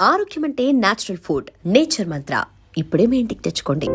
ఆరోగ్యం అంటే natural food Nature Mantra ఇప్పుడే మీ ఇంటికి తెచ్చుకోండి.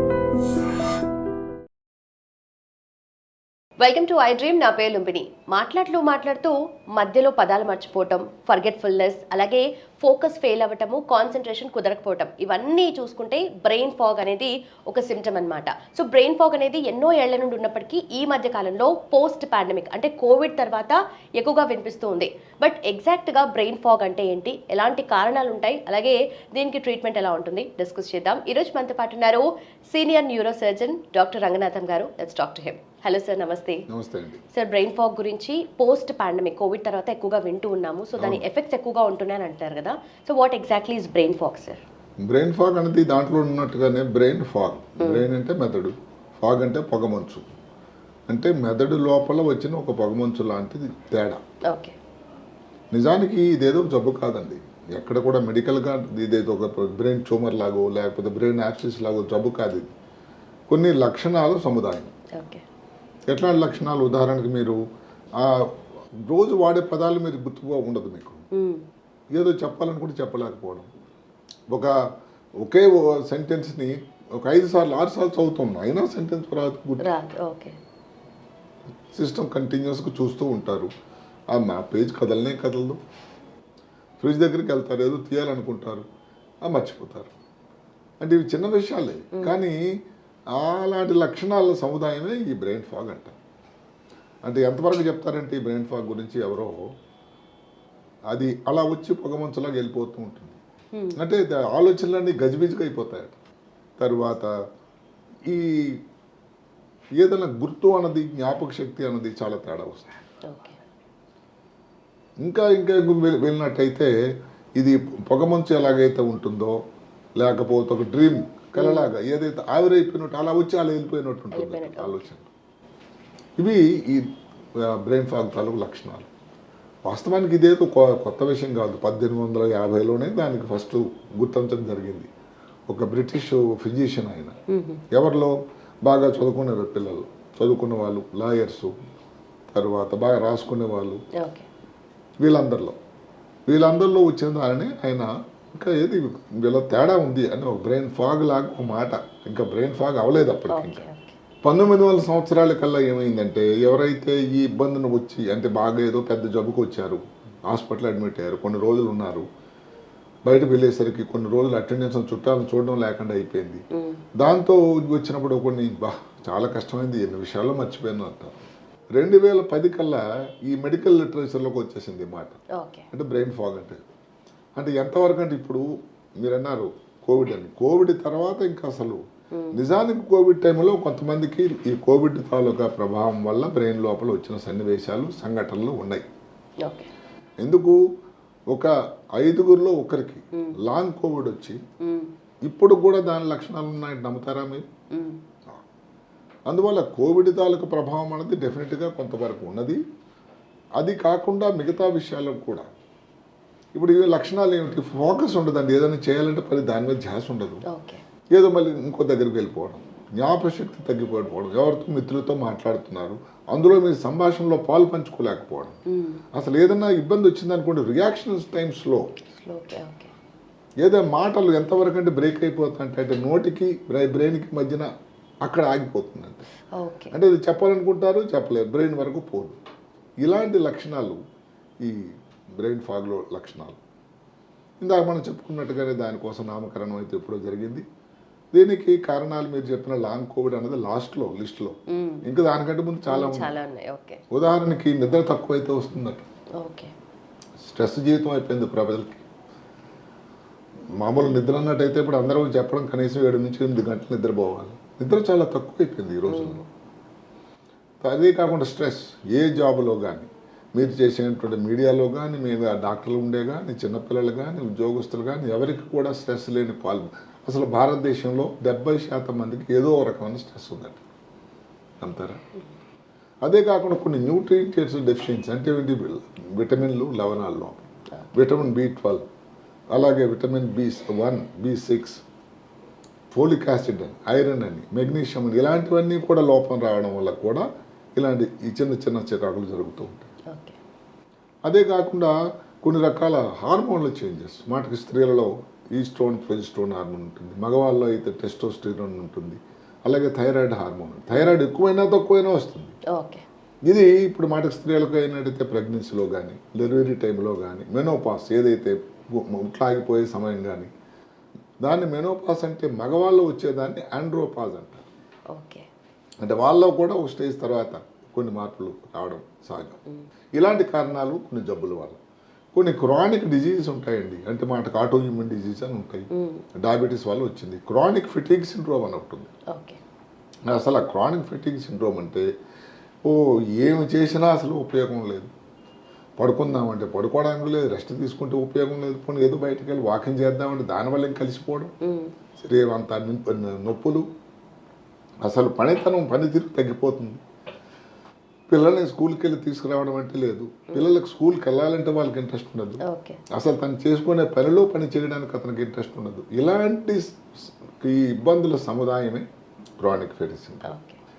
వెల్కమ్ టు ఐ డ్రీమ్ నా పేరు లుంబిని. మాట్లాడుతూ మాట్లాడుతూ మధ్యలో పదాలు మర్చిపోవటం ఫర్గెట్ఫుల్నెస్ అలాగే ఫోకస్ ఫెయిల్ అవ్వటము కాన్సన్ట్రేషన్ కుదరకపోవటం ఇవన్నీ చూసుకుంటే బ్రెయిన్ ఫాగ్ అనేది ఒక సిమ్టమ్ అన్నమాట. సో బ్రెయిన్ ఫాగ్ అనేది ఎన్నో ఏళ్ళ నుండి ఉన్నప్పటికీ ఈ మధ్య కాలంలో పోస్ట్ పాండమిక్ అంటే కోవిడ్ తర్వాత ఎక్కువగా వినిపిస్తూ ఉంది. బట్ ఎగ్జాక్ట్గా బ్రెయిన్ ఫాగ్ అంటే ఏంటి ఎలాంటి కారణాలు ఉంటాయి అలాగే దీనికి ట్రీట్మెంట్ ఎలా ఉంటుంది డిస్కస్ చేద్దాం. ఈరోజు మనతో పాటు ఉన్నారు senior neurosurgeon doctor Ranganatham garu. Let's doctor him him hello sir నమస్తే. నమస్తే అండి. సార్ బ్రెయిన్ ఫాగ్ గురించి పోస్ట్ పాండమిక్ కోవిడ్ తర్వాత ఎక్కువగా వింటూ ఉన్నాము. సో దాని ఎఫెక్ట్స్ ఎక్కువగా ఉంటున్నాయని అంటారు కదా. So what exactly is brain fog sir brain fog అనేది దాంట్లో ఉన్నట్టుగానే బ్రెయిన్ ఫాగ్. బ్రెయిన్ అంటే మెదడు. ఫాగ్ అంటే పొగమంచు. అంటే మెదడు లోపల వచ్చిన ఒక పొగమంచు లాంటిది తేడా. ఓకే. నిజానికి ఇదేదో జబ్బు కాదండి. ఎక్కడ కూడా మెడికల్గా ఇదేదో ఒక బ్రెయిన్ ట్యూమర్ లాగో లేకపోతే బ్రెయిన్ యాక్సిస్ లాగో జబ్బు కాదు ఇది. కొన్ని లక్షణాలు సముదాయం. ఓకే. ఎట్లాంటి లక్షణాలు? ఉదాహరణకి మీరు ఆ రోజు వాడే పదాలు మీరు గుర్తుగా ఉండదు మీకు. ఏదో చెప్పాలనుకుంటే చెప్పలేకపోవడం. ఒక ఒకే సెంటెన్స్ని ఒక ఐదు సార్లు ఆరు సార్లు చదువుతున్నాం అయినా సెంటెన్స్ రాదు సిస్టమ్ కంటిన్యూస్గా చూస్తూ ఉంటారు. ఆ మ్యాప్ పేజ్ కదలనే కదలదు. ఫ్రిడ్జ్ దగ్గరికి వెళ్తారు ఏదో తీయాలనుకుంటారు ఆ మర్చిపోతారు. అంటే ఇవి చిన్న విషయాలే. కానీ అలాంటి లక్షణాల సముదాయమే ఈ బ్రెయిన్ ఫాగ్ అంట. అంటే ఎంతవరకు చెప్తారంటే ఈ బ్రెయిన్ ఫాగ్ గురించి ఎవరో అది అలా వచ్చి పొగమంచులాగా వెళ్ళిపోతూ ఉంటుంది. అంటే ఆలోచనలన్నీ గజిబిజిగా అయిపోతాయట తరువాత ఈ ఏదైనా గుర్తు అన్నది జ్ఞాపక శక్తి అన్నది చాలా తేడా వస్తుంది. ఇంకా ఇంకా వెళ్ళినట్టయితే ఇది పొగమంచు ఎలాగైతే ఉంటుందో లేకపోతే ఒక డ్రీమ్ కలలాగా ఏదైతే ఆవిరైపోయినట్టు అలా వచ్చి అలా వెళ్ళిపోయినట్టు ఉంటుంది ఆలోచన. ఇవి ఈ బ్రెయిన్ ఫాగ్ తాలూకు లక్షణాలు. వాస్తవానికి ఇదేదో కొత్త విషయం కాదు. పద్దెనిమిది వందల యాభైలోనే దానికి ఫస్ట్ గుర్తించడం జరిగింది. ఒక బ్రిటిష్ ఫిజిషియన్ ఆయన. ఎవరిలో? బాగా చదువుకునే పిల్లలు. చదువుకున్న వాళ్ళు లాయర్సు తర్వాత బాగా రాసుకునే వాళ్ళు వీళ్ళందరిలో. వీళ్ళందరిలో వచ్చిన దానిని ఆయన ఇంకా ఏది? వీళ్ళ తేడా ఉంది అని ఒక బ్రెయిన్ ఫాగ్ లాగా ఒక మాట. ఇంకా బ్రెయిన్ ఫాగ్ అవ్వలేదు అప్పటికి ఇంకా పంతొమ్మిది వందల సంవత్సరాల కల్లా ఏమైందంటే ఎవరైతే ఈ ఇబ్బందిని వచ్చి అంటే బాగా ఏదో పెద్ద జబ్బుకు వచ్చారు హాస్పిటల్ అడ్మిట్ అయ్యారు కొన్ని రోజులు ఉన్నారు బయటకు వెళ్ళేసరికి కొన్ని రోజులు అటెండెన్స్ చుట్టాలను చూడడం లేకుండా అయిపోయింది. దాంతో వచ్చినప్పుడు కొన్ని బా చాలా కష్టమైంది ఎన్ని విషయాల్లో మర్చిపోయాను అంటారు రెండు వేల పది కల్లా ఈ మెడికల్ లిటరేచర్లోకి వచ్చేసింది మాట. అంటే బ్రెయిన్ ఫాగ్ అంటే. అంటే ఎంతవరకు అంటే ఇప్పుడు మీరు అన్నారు కోవిడ్ అని. కోవిడ్ తర్వాత ఇంకా అసలు నిజానికి కోవిడ్ టైంలో కొంతమందికి ఈ కోవిడ్ తాలూకా ప్రభావం వల్ల బ్రెయిన్ లోపల వచ్చిన సన్నివేశాలు సంఘటనలు ఉన్నాయి. ఎందుకు? ఒక ఐదుగురిలో ఒకరికి లాంగ్ కోవిడ్ వచ్చి ఇప్పుడు కూడా దాని లక్షణాలు ఉన్నాయని నమ్ముతారా మీరు? అందువల్ల కోవిడ్ తాలూకు ప్రభావం అనేది డెఫినెట్గా కొంతవరకు ఉన్నది. అది కాకుండా మిగతా విషయాలకు కూడా ఇప్పుడు ఈ లక్షణాలు ఏమిటి? ఫోకస్ ఉండదండి. ఏదైనా చేయాలంటే పని దాని మీద ధ్యాస ఉండదు. ఏదో మళ్ళీ ఇంకో దగ్గరికి వెళ్ళిపోవడం. జ్ఞాపశక్తి తగ్గిపోవడం. ఎవరితో మిత్రులతో మాట్లాడుతున్నారు. అందులో మీరు సంభాషణలో పాలు పంచుకోలేకపోవడం. అసలు ఏదైనా ఇబ్బంది వచ్చిందనుకోండి రియాక్షన్స్ టైం స్లో. ఏదో మాటలు ఎంతవరకు అంటే బ్రేక్ అయిపోతుంటే అంటే నోటికి బ్రై బ్రెయిన్కి మధ్యన అక్కడ ఆగిపోతుంది అంతే ఓకే. అంటే ఇది చెప్పాలనుకుంటారు చెప్పలేరు. బ్రెయిన్ వరకు పోదు. ఇలాంటి లక్షణాలు ఈ బ్రెయిన్ ఫాగ్లో లక్షణాలు. ఇందాక మనం చెప్పుకున్నట్టుగానే దానికోసం నామకరణం అయితే ఎప్పుడో జరిగింది. దీనికి కారణాలు మీరు చెప్పిన లాంగ్ కోవిడ్ అనేది లాస్ట్లో లిస్ట్లో. ఇంకా దానికంటే ముందు చాలా ఉన్నాయి. ఉదాహరణకి నిద్ర తక్కువైతే వస్తుందట. ఓకే. స్ట్రెస్ జీవితం అయిపోయింది ప్రజలకి. మామూలు నిద్ర అన్నట్టయితే ఇప్పుడు అందరూ చెప్పడం కనీసం ఏడు నుంచి ఎనిమిది గంటలు నిద్రపోవాలి. నిద్ర చాలా తక్కువ అయిపోయింది ఈ రోజుల్లో. అదే కాకుండా స్ట్రెస్ ఏ జాబ్లో కానీ మీరు చేసేటువంటి మీడియాలో కానీ మేము డాక్టర్లు ఉండే కానీ చిన్నపిల్లలు కానీ ఉద్యోగస్తులు కానీ ఎవరికి కూడా స్ట్రెస్ లేని పాలు. అసలు భారతదేశంలో డెబ్బై శాతం మందికి ఏదో ఒక రకమైన స్ట్రెస్ ఉందండి. అంతారా అదే కాకుండా కొన్ని న్యూట్రియంట్స్ డెఫిషియన్సీ అంటే ఏంటి? విటమిన్లు లవణాల్లో. విటమిన్ బి ట్వెల్వ్ అలాగే vitamin B one B six folic acid అని ఐరన్ అని మెగ్నీషియం అని ఇలాంటివన్నీ కూడా లోపం రావడం వల్ల కూడా ఇలాంటి ఈ చిన్న చిన్న చిరాకులు జరుగుతూ ఉంటాయి. అదే కాకుండా కొన్ని రకాల హార్మోన్ల చేంజెస్. మాటకి స్త్రీలలో ఈస్ట్రోన్ ప్రొజిస్ట్రోన్ హార్మోన్ ఉంటుంది. మగవాళ్ళలో అయితే టెస్టోస్టిరోన్ ఉంటుంది. అలాగే థైరాయిడ్ హార్మోన్ థైరాయిడ్ ఎక్కువైనా తక్కువైనా వస్తుంది. ఓకే. ఇది ఇప్పుడు మాట స్త్రీలకు అయినట్టయితే ప్రెగ్నెన్సీలో కానీ డెలివరీ టైంలో కానీ మెనోపాస్ ఏదైతే ముట్లా ఆగిపోయే సమయం కానీ దాన్ని మెనోపాస్ అంటే మగవాళ్ళు వచ్చేదాన్ని ఆండ్రోపాజ్ అంటారు. ఓకే. అంటే వాళ్ళలో కూడా ఒక స్టేజ్ తర్వాత కొన్ని మార్పులు రావడం సహజం ఇలాంటి కారణాలు కొన్ని జబ్బుల వల్ల. కొన్ని క్రానిక్ డిజీజెస్ ఉంటాయండి. అంటే మాటకు ఆటో ఇమ్యూన్ డిజీజ్ అని ఉంటాయి. డయాబెటీస్ వల్ల వచ్చింది. క్రానిక్ ఫిటిక్ సిండ్రోమ్ అని ఒకటి అసలు ఆ క్రానిక్ ఫిటిక్ సిండ్రోమ్ అంటే ఓ ఏమి చేసినా అసలు ఉపయోగం లేదు. పడుకుందామంటే పడుకోవడానికి లేదు రెస్ట్ తీసుకుంటే ఉపయోగం లేదు. పోనీ ఏదో బయటకు వెళ్ళి వాకింగ్ చేద్దామంటే దానివల్ల ఇంక కలిసిపోవడం? శరీరం అంతా నింప- నొప్పులు. అసలు పనితనం పనితీరు తగ్గిపోతుంది. పిల్లల్ని స్కూల్కి వెళ్ళి తీసుకురావడం అంటే లేదు. పిల్లలకు స్కూల్కి వెళ్ళాలంటే వాళ్ళకి ఇంట్రెస్ట్ ఉండదు. అసలు తను చేసుకునే పనిలో పని చేయడానికి అతనికి ఇంట్రెస్ట్ ఉండదు. ఇలాంటి ఈ ఇబ్బందుల సముదాయమే క్రానిక్ ఫెడిసిన్.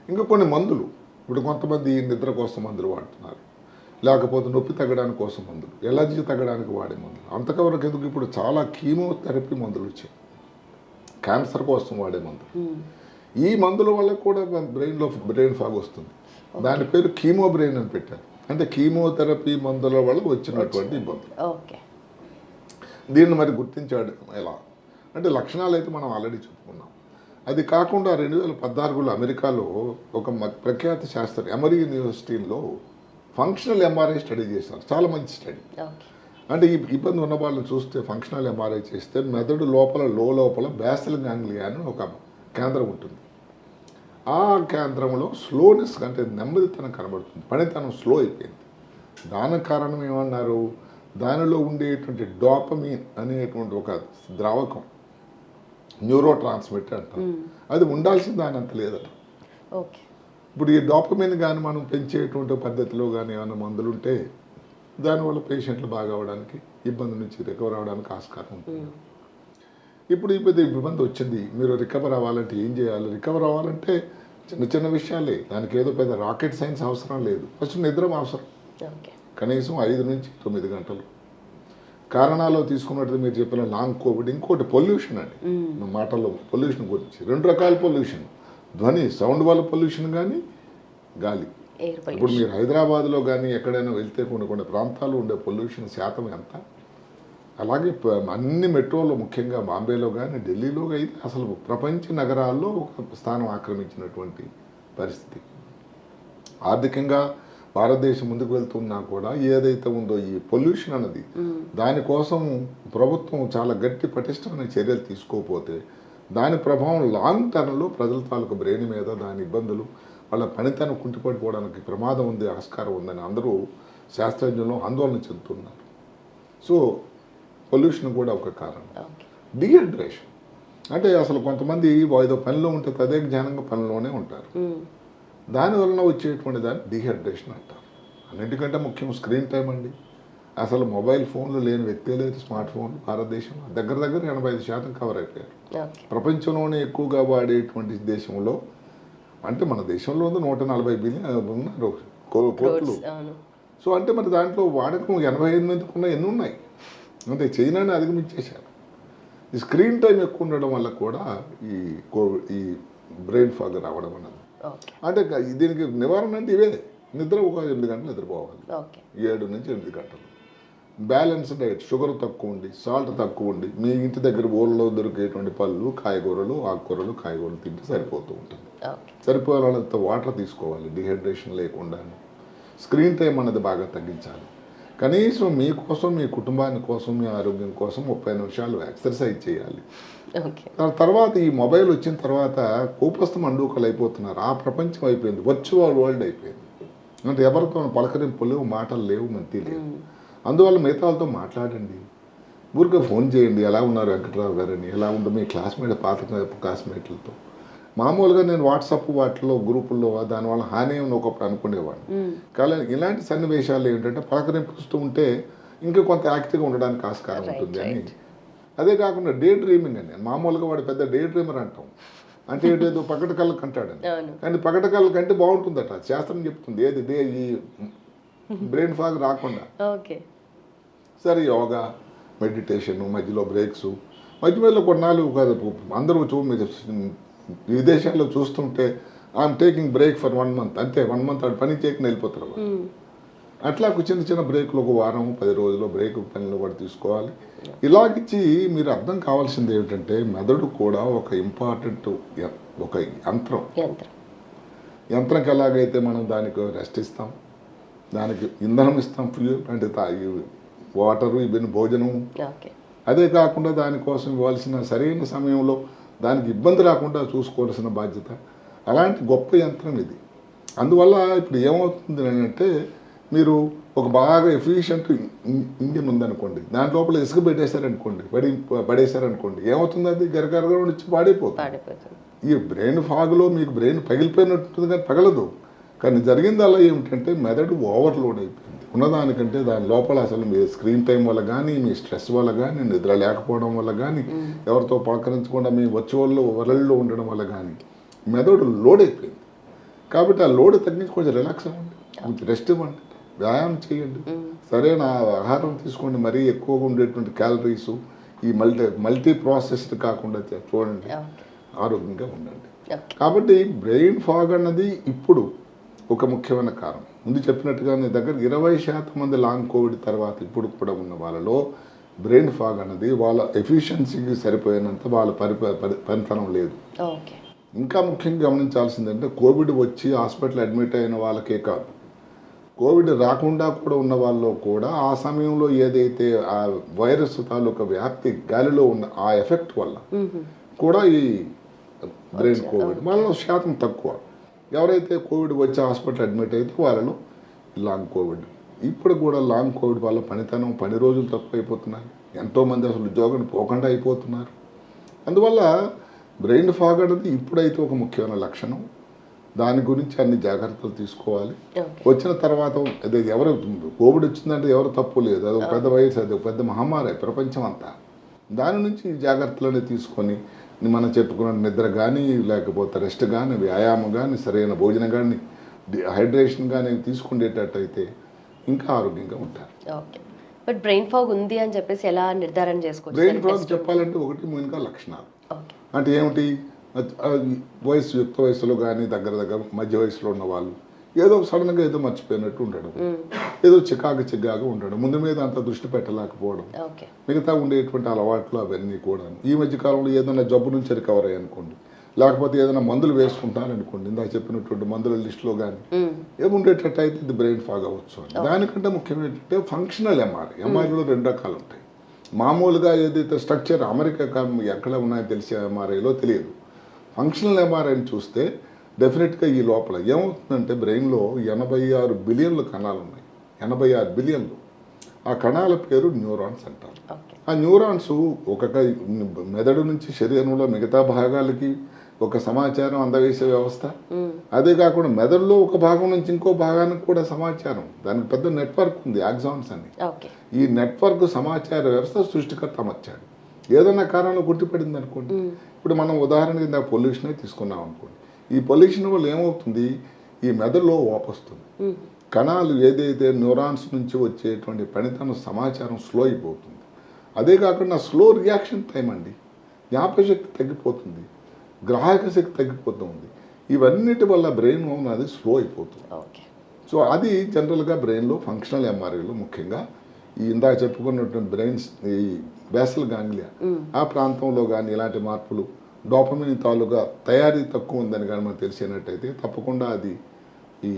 ఇంకా కొన్ని మందులు. ఇప్పుడు కొంతమంది నిద్ర కోసం మందులు వాడుతున్నారు. లేకపోతే నొప్పి తగ్గడానికి కోసం మందులు. ఎలర్జీ తగ్గడానికి వాడే మందులు. అంతకవరకు ఎందుకు ఇప్పుడు చాలా కీమోథెరపీ మందులు వచ్చాయి. క్యాన్సర్ కోసం వాడే మందులు. ఈ మందుల వల్ల కూడా బ్రెయిన్లో బ్రెయిన్ ఫాగ్ వస్తుంది. దాని పేరు కీమో బ్రెయిన్ అని పెట్టారు. అంటే కీమోథెరపీ మందుల వల్ల వచ్చినటువంటి ఇబ్బందులు. ఓకే దీన్ని మరి గుర్తించాడు ఎలా? అంటే లక్షణాలు అయితే మనం ఆల్రెడీ చెప్పుకున్నాం. అది కాకుండా రెండు వేల పద్నాలుగులో అమెరికాలో ఒక ప్రఖ్యాత శాస్త్రి ఎమరీ యూనివర్సిటీలో ఫంక్షనల్ ఎంఆర్ఐ స్టడీ చేశారు. చాలా మంచి స్టడీ. అంటే ఈ ఇబ్బంది ఉన్న వాళ్ళని చూస్తే ఫంక్షనల్ ఎంఆర్ఐ చేస్తే మెదడు లోపల లో లోపల బ్యాసల్ గాంగ్లియా అని ఒక కేంద్రం ఉంటుంది. ఆ కేంద్రంలో స్లోనెస్ అంటే నెమ్మదితనం కనబడుతుంది. పనితనం స్లో అయిపోయింది. దానికి కారణం ఏమన్నారు? దానిలో ఉండేటువంటి డోపమీన్ అనేటువంటి ఒక ద్రావకం న్యూరో ట్రాన్స్మిటర్ అంటారు అది ఉండాల్సిన దాని అంత లేదట. ఇప్పుడు ఈ డోపమిన్ కానీ మనం పెంచేటువంటి పద్ధతిలో కానీ ఏమైనా మందులు ఉంటే దానివల్ల పేషెంట్లు బాగా అవడానికి ఇబ్బంది నుంచి రికవర్ అవ్వడానికి ఆస్కారం ఉంటుంది. ఇప్పుడు ఈ పెద్ద ఇబ్బంది వచ్చింది. మీరు రికవర్ అవ్వాలంటే ఏం చేయాలి? రికవర్ అవ్వాలంటే చిన్న చిన్న విషయాలే. దానికి ఏదో పెద్ద రాకెట్ సైన్స్ అవసరం లేదు. ఫస్ట్ నిద్ర అవసరం కనీసం ఐదు నుంచి తొమ్మిది గంటలు. కారణాలు తీసుకున్నట్టు మీరు చెప్పిన లాంగ్ కోవిడ్ ఇంకోటి పొల్యూషన్ అండి. మా మాటల్లో పొల్యూషన్ గురించి. రెండు రకాల పొల్యూషన్ ధ్వని సౌండ్ వల్ల పొల్యూషన్ కానీ గాలి. ఇప్పుడు మీరు హైదరాబాద్లో కానీ ఎక్కడైనా వెళ్తే కొన్ని కొన్ని ప్రాంతాల్లో ఉండే పొల్యూషన్ శాతం ఎంత? అలాగే అన్ని మెట్రోలో ముఖ్యంగా బాంబేలో కానీ ఢిల్లీలో అయితే అసలు ప్రపంచ నగరాల్లో ఒక స్థానం ఆక్రమించినటువంటి పరిస్థితి. ఆర్థికంగా భారతదేశం ముందుకు వెళ్తున్నా కూడా ఏదైతే ఉందో ఈ పొల్యూషన్ అన్నది దానికోసం ప్రభుత్వం చాలా గట్టి పటిష్టమైన చర్యలు తీసుకోకపోతే దాని ప్రభావం లాంగ్ టర్మ్లో ప్రజల తాలూకు బ్రెయిన్ మీద దాని ఇబ్బందులు వాళ్ళ పనితనం కుంటిపడిపోవడానికి ప్రమాదం ఉంది ఆస్కారం ఉందని అందరూ శాస్త్రజ్ఞులు ఆందోళన చెందుతున్నారు. సో పొల్యూషన్ కూడా ఒక కారణం. డిహైడ్రేషన్. అంటే అసలు కొంతమంది ఏదో పనిలో ఉంటే తదే జ్ఞానంగా పనిలోనే ఉంటారు. దాని వలన వచ్చేటువంటి దాన్ని డిహైడ్రేషన్ అంటారు. అన్నిటికంటే ముఖ్యం స్క్రీన్ టైం అండి. అసలు మొబైల్ ఫోన్లు లేని వ్యక్తే లేదు స్మార్ట్ ఫోన్లు భారతదేశంలో. దగ్గర దగ్గర ఎనభై ఐదు శాతం కవర్ అయిపోయారు. ప్రపంచంలోనే ఎక్కువగా వాడేటువంటి దేశంలో అంటే మన దేశంలో ఉంది నూట నలభై బిలియన్ ఉన్నారు కోట్లు సో అంటే మరి దాంట్లో వాడకం ఎనభై ఐదు మందికి ఉన్న ఎన్ని ఉన్నాయి? అంటే చైనాని అధిగమించేశారు. ఈ స్క్రీన్ టైం ఎక్కువ ఉండడం వల్ల కూడా ఈ కోవిడ్ ఈ బ్రెయిన్ ఫాగ్ రావడం అన్నది. అంటే దీనికి నివారణ అంటే ఇవే. నిద్ర ఒక ఎనిమిది గంటలు నిద్రపోవాలి. ఏడు నుంచి ఎనిమిది గంటలు. బ్యాలెన్స్ డైట్ షుగర్ తక్కువ ఉండి సాల్ట్ తక్కువ ఉండి మీ ఇంటి దగ్గర ఊళ్ళో దొరికేటువంటి పళ్ళు కాయగూరలు ఆకుకూరలు కాయగూరలు తింటే సరిపోతూ ఉంటుంది. సరిపోయేంత వాటర్ తీసుకోవాలి డిహైడ్రేషన్ లేకుండా స్క్రీన్ టైం అన్నది బాగా తగ్గించాలి. కనీసం మీకోసం మీ కుటుంబాని కోసం మీ ఆరోగ్యం కోసం ముప్పై నిమిషాలు ఎక్సర్సైజ్ చేయాలి. దాని తర్వాత ఈ మొబైల్ వచ్చిన తర్వాత కూపస్థం అండూకలు అయిపోతున్నారు. ఆ ప్రపంచం అయిపోయింది. వర్చువల్ వరల్డ్ అయిపోయింది. అంటే ఎవరితో పలకరింపు లేవు మాటలు లేవు మంతి లేవు అందువల్ల మిగతా వాళ్ళతో మాట్లాడండి. ఊరికే ఫోన్ చేయండి. ఎలా ఉన్నారు వెంకట్రావు గారని? ఎలా ఉందో మీ క్లాస్మేట్ పాత క్లాస్మేట్లతో? మామూలుగా నేను వాట్సాప్ వాటిలో గ్రూపుల్లో దానివల్ల హాని అని ఒకప్పుడు అనుకునేవాడిని. కానీ ఇలాంటి సన్నివేశాలు ఏంటంటే పలకరింపుస్తూ ఉంటే ఇంకా కొంత యాక్టివ్గా ఉండడానికి ఆస్కారం ఉంటుంది అని. అదే కాకుండా డే డ్రీమింగ్ అని. మామూలుగా వాడు పెద్ద డే డ్రీమర్ అంటాం. అంటే ఏదో పగటి కళ్ళకు అవును. కానీ పగటి కళ్ళ కంటే బాగుంటుందట. శాస్త్రం చెప్తుంది ఏది డే ఈ బ్రెయిన్ ఫాగ్ రాకుండా. సరే యోగా మెడిటేషన్ మధ్యలో బ్రేక్స్ మధ్య మధ్యలో కొన్నాళ్ళు కాదు అందరూ చూ విదేశాల్లో చూస్తుంటే I'm taking break for one month అంతే వన్ మంత్ ఆడు పని చేయకుండా వెళ్ళిపోతారు వాళ్ళు. మ్మ్. అట్లా ఒక చిన్న చిన్న బ్రేక్లు ఒక వారం పది రోజులు బ్రేక్ పనులు కూడా తీసుకోవాలి. ఇలాగిచ్చి మీరు అర్థం కావాల్సింది ఏమిటంటే మెదడు కూడా ఒక ఇంపార్టెంట్ ఒక యంత్రం. యంత్రం. యంత్రంకి ఎలాగైతే మనం దానికి రెస్ట్ ఇస్తాం దానికి ఇంధనం ఇస్తాం ఫ్యూల్ అంటే వాటరు ఇవన్నీ భోజనం. అదే కాకుండా దానికోసం ఇవ్వాల్సిన సరైన సమయంలో దానికి ఇబ్బంది రాకుండా చూసుకోవాల్సిన బాధ్యత. అలాంటి గొప్ప యంత్రం ఇది. అందువల్ల ఇప్పుడు ఏమవుతుంది అంటే మీరు ఒక బాగా ఎఫిషియంట్ ఇంజిన్ ఉందనుకోండి దాని లోపల ఇసుక పెట్టేశారనుకోండి పడి పడేశారనుకోండి ఏమవుతుంది అది? గరగరగా వచ్చి పాడైపోతుంది. పాడిపోతుంది. ఈ బ్రెయిన్ ఫాగ్లో మీకు బ్రెయిన్ పగిలిపోయినట్టుంది కానీ పగలదు. కానీ జరిగిందల్లా ఏమిటంటే మెదడు ఓవర్లోడ్ అయిపోయింది. ఉన్నదానికంటే దాని లోపల అసలు మీ స్క్రీన్ టైం వల్ల కానీ మీ స్ట్రెస్ వల్ల కానీ నిద్ర లేకపోవడం వల్ల కానీ ఎవరితో పలకరించకుండా మీ వర్చువల్లో వరల్డ్లో ఉండడం వల్ల కానీ మెదడు లోడ్ అయిపోయింది. కాబట్టి ఆ లోడ్ తగ్గించి కొంచెం రిలాక్స్ అవ్వండి కొంచెం రెస్ట్ ఇవ్వండి వ్యాయామం చేయండి. సరైన ఆహారం తీసుకోండి మరీ ఎక్కువగా ఉండేటువంటి క్యాలరీస్ ఈ మల్టీ మల్టీ ప్రాసెస్డ్ కాకుండా చూడండి ఆరోగ్యంగా ఉండండి. కాబట్టి బ్రెయిన్ ఫాగ్ అన్నది ఇప్పుడు ఒక ముఖ్యమైన కారణం. ముందు చెప్పినట్టుగా నీ దగ్గర ఇరవై శాతం మంది లాంగ్ కోవిడ్ తర్వాత ఇప్పుడు కూడా ఉన్న వాళ్ళలో బ్రెయిన్ ఫాగ్ అన్నది వాళ్ళ ఎఫిషియన్సీకి సరిపోయినంత వాళ్ళ పరి పనితనం లేదు. ఇంకా ముఖ్యంగా గమనించాల్సిందంటే కోవిడ్ వచ్చి హాస్పిటల్ అడ్మిట్ అయిన వాళ్ళకే కాదు. కోవిడ్ రాకుండా కూడా ఉన్న వాళ్ళలో కూడా ఆ సమయంలో ఏదైతే ఆ వైరస్ తాలూకా వ్యాప్తి గాలిలో ఉన్న ఆ ఎఫెక్ట్ వల్ల కూడా ఈ బ్రెయిన్ కోవిడ్ వాళ్ళలో శాతం తక్కువ. ఎవరైతే కోవిడ్ వచ్చి హాస్పిటల్ అడ్మిట్ అయితే వాళ్ళలో లాంగ్ కోవిడ్. ఇప్పుడు కూడా లాంగ్ కోవిడ్ వల్ల పనితనం పని రోజులు తక్కువ అయిపోతున్నాయి ఎంతోమంది అసలు ఉద్యోగం పోకుండా అయిపోతున్నారు. అందువల్ల బ్రెయిన్ ఫాగ్ అనేది ఇప్పుడైతే ఒక ముఖ్యమైన లక్షణం. దాని గురించి అన్ని జాగ్రత్తలు తీసుకోవాలి. వచ్చిన తర్వాత అదే ఎవరు కోవిడ్ వచ్చిందంటే ఎవరు తప్పు లేదు. అది ఒక పెద్ద వయసు అది ఒక పెద్ద మహమ్మారి ప్రపంచం అంతా దాని నుంచి జాగ్రత్తలనే తీసుకొని మనం చెప్పుకున్న నిద్ర కానీ లేకపోతే రెస్ట్ కానీ వ్యాయామం కానీ సరైన భోజనం కానీ హైడ్రేషన్ కానీ తీసుకునేటట్టయితే ఇంకా ఆరోగ్యంగా ఉంటారు. ఓకే. బట్ బ్రెయిన్ ఫాగ్ ఉంది అని చెప్పేసి ఎలా నిర్ధారణ చేసుకోవచ్చు? Brain fog? చెప్పాలంటే ఒకటి మెయిన్గా లక్షణాలు. అంటే ఏమిటి? వయసు యుక్త వయసులో కానీ దగ్గర దగ్గర మధ్య వయసులో ఉన్న వాళ్ళు ఏదో సడన్గా ఏదో మర్చిపోయినట్టు ఉండడం. ఏదో చికాకు చికాగా ఉండడం. ముందు మీద అంత దృష్టి పెట్టలేకపోవడం. మిగతా ఉండేటువంటి అలవాట్లు అవన్నీ కూడా. ఈ మధ్య కాలంలో ఏదైనా జబ్బు నుంచి రికవర్ అయ్యి అనుకోండి లేకపోతే ఏదైనా మందులు వేసుకుంటారనుకోండి. ఇందాక చెప్పినటువంటి మందుల లిస్టులో కానీ ఏముండేటట్టు అయితే ఇది బ్రెయిన్ ఫాగ్ అవ్వచ్చు అని. దానికంటే ముఖ్యం ఏంటంటే ఫంక్షనల్ ఎంఆర్ఐ. ఎంఆర్ఐలో రెండు రకాలు ఉంటాయి. మామూలుగా ఏదైతే స్ట్రక్చర్ అమెరికా ఎక్కడ ఉన్నాయో తెలిసే ఎంఆర్ఐలో తెలియదు. ఫంక్షనల్ ఎంఆర్ఐని చూస్తే డెఫినెట్గా ఈ లోపల ఏమవుతుందంటే బ్రెయిన్లో ఎనభై ఆరు బిలియన్ల కణాలు ఉన్నాయి. ఎనభై ఆరు బిలియన్లు. ఆ కణాల పేరు న్యూరాన్స్ అంటారు. ఆ న్యూరాన్స్ ఒక మెదడు నుంచి శరీరంలో మిగతా భాగాలకి ఒక సమాచారం అందవేసే వ్యవస్థ. అదే కాకుండా మెదడులో ఒక భాగం నుంచి ఇంకో భాగానికి కూడా సమాచారం. దానికి పెద్ద నెట్వర్క్ ఉంది యాక్సాన్స్ అని. ఈ నెట్వర్క్ సమాచార వ్యవస్థ సృష్టికర్త అమర్చాడు ఏదైనా కారణంలో గుర్తుపడింది అనుకోండి ఇప్పుడు మనం ఉదాహరణ కింద పొల్యూషనే తీసుకున్నాం అనుకోండి ఈ పొల్యూషన్ వల్ల ఏమవుతుంది? ఈ మెదడులో వాపొస్తుంది కణాలు ఏదైతే న్యూరాన్స్ నుంచి వచ్చేటువంటి పనితన సమాచారం స్లో అయిపోతుంది. అదే కాకుండా స్లో రియాక్షన్ టైం అండి. జ్ఞాపకశక్తి తగ్గిపోతుంది. గ్రాహక శక్తి తగ్గిపోతుంది. ఇవన్నిటి వల్ల బ్రెయిన్ అది స్లో అయిపోతుంది. సో అది జనరల్గా బ్రెయిన్లో ఫంక్షనల్ ఎంఆర్ఐలో ముఖ్యంగా ఈ ఇందాక చెప్పుకున్నటువంటి బ్రెయిన్స్ ఈ బేసల్ గాంగ్లియా ఆ ప్రాంతంలో కానీ ఇలాంటి మార్పులు డోపమిన్ తాలూగా తయారీ తక్కువ ఉందని కానీ మనకు తెలిసినట్టయితే తప్పకుండా అది ఈ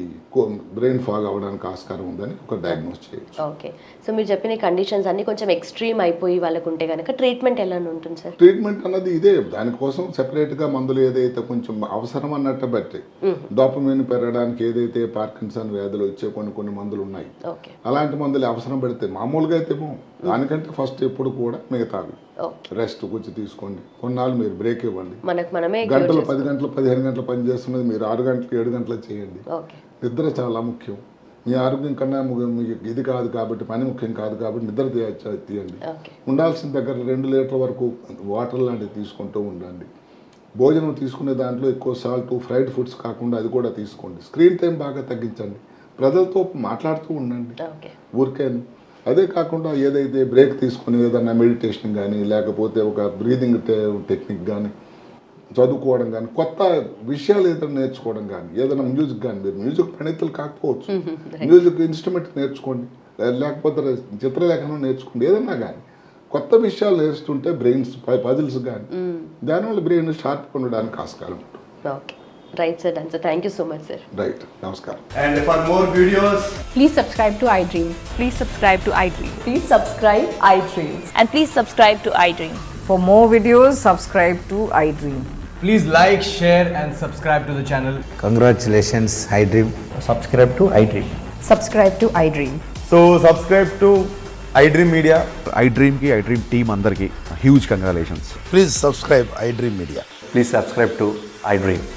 బ్రెయిన్ ఫాగ్ అవ్వడానికి ఆస్కారం ఉందని ఒక డయాగ్నోస్ చేయొచ్చు. ఓకే. సో మీరు చెప్పిన కండిషన్స్ అన్ని కొంచెం ఎక్స్ట్రీమ్ అయిపోయి వాళ్ళకు ఉంటే కనుక ట్రీట్మెంట్ ఎలా ఉంటుంది సార్? ట్రీట్మెంట్ అన్నది ఇదే. దానికోసం సెపరేట్గా మందులు ఏదైతే కొంచెం అవసరం అన్నట్టు బట్టి డోపమిన్ పెరగడానికి ఏదైతే పార్కిన్సన్ వ్యాధులు వచ్చే కొన్ని కొన్ని మందులు ఉన్నాయి. అలాంటి మందులు అవసరం పెడితే మామూలుగా అయితే దానికంటే ఫస్ట్ ఎప్పుడు కూడా మిగతావి. రెస్ట్ కొంచెం తీసుకోండి. కొన్నాళ్ళు మీరు బ్రేక్ ఇవ్వండి. మనకు మనమే గంటలు పది గంటలు పదిహేను గంటలు పని చేస్తున్నది మీరు. ఆరు గంటలు ఏడు గంటలు చేయండి. నిద్ర చాలా ముఖ్యం. మీ ఆరోగ్యం కన్నా మీకు ఇది కాదు కాబట్టి పని ముఖ్యం కాదు కాబట్టి నిద్ర తీయ- తీయండి. ఉండాల్సిన దగ్గర రెండు లీటర్ల వరకు వాటర్ లాంటివి తీసుకుంటూ ఉండండి. భోజనం తీసుకునే దాంట్లో ఎక్కువ సాల్ట్ ఫ్రైడ్ ఫుడ్స్ కాకుండా అది కూడా తీసుకోండి. స్క్రీన్ టైం బాగా తగ్గించండి. ప్రజలతో మాట్లాడుతూ ఉండండి. ఊరికే అదే కాకుండా ఏదైతే బ్రేక్ తీసుకొని ఏదైనా మెడిటేషన్ కానీ లేకపోతే ఒక బ్రీదింగ్ టెక్నిక్ కానీ చదువుకోవడం కానీ కొత్త విషయాలు ఏదైనా నేర్చుకోవడం కానీ ఏదైనా మ్యూజిక్ కానీ మీరు మ్యూజిక్ పండితులు కాకపోవచ్చు. మ్యూజిక్ ఇన్స్ట్రుమెంట్ నేర్చుకోండి లేకపోతే చిత్రలేఖనం నేర్చుకోండి ఏదైనా కానీ కొత్త విషయాలు నేర్చుకుంటే బ్రెయిన్స్ పజిల్స్ కానీ దానివల్ల బ్రెయిన్ షార్ప్ ఉండడానికి ఆస్కారం ఉంటుంది. Okay. Right, sir. Done, sir. Thank you so much, sir. Right. Namaskar. And for more videos, please subscribe to i dream Please subscribe to i dream Please subscribe i dream And please subscribe to i dream For more videos, subscribe to i dream Please like, share, and subscribe to the channel. Congratulations, i dream Subscribe to i dream Subscribe to i dream So subscribe to i dream Media. I iDream की dream team अंदर की huge congratulations. Please subscribe i dream Media. Please subscribe to i dream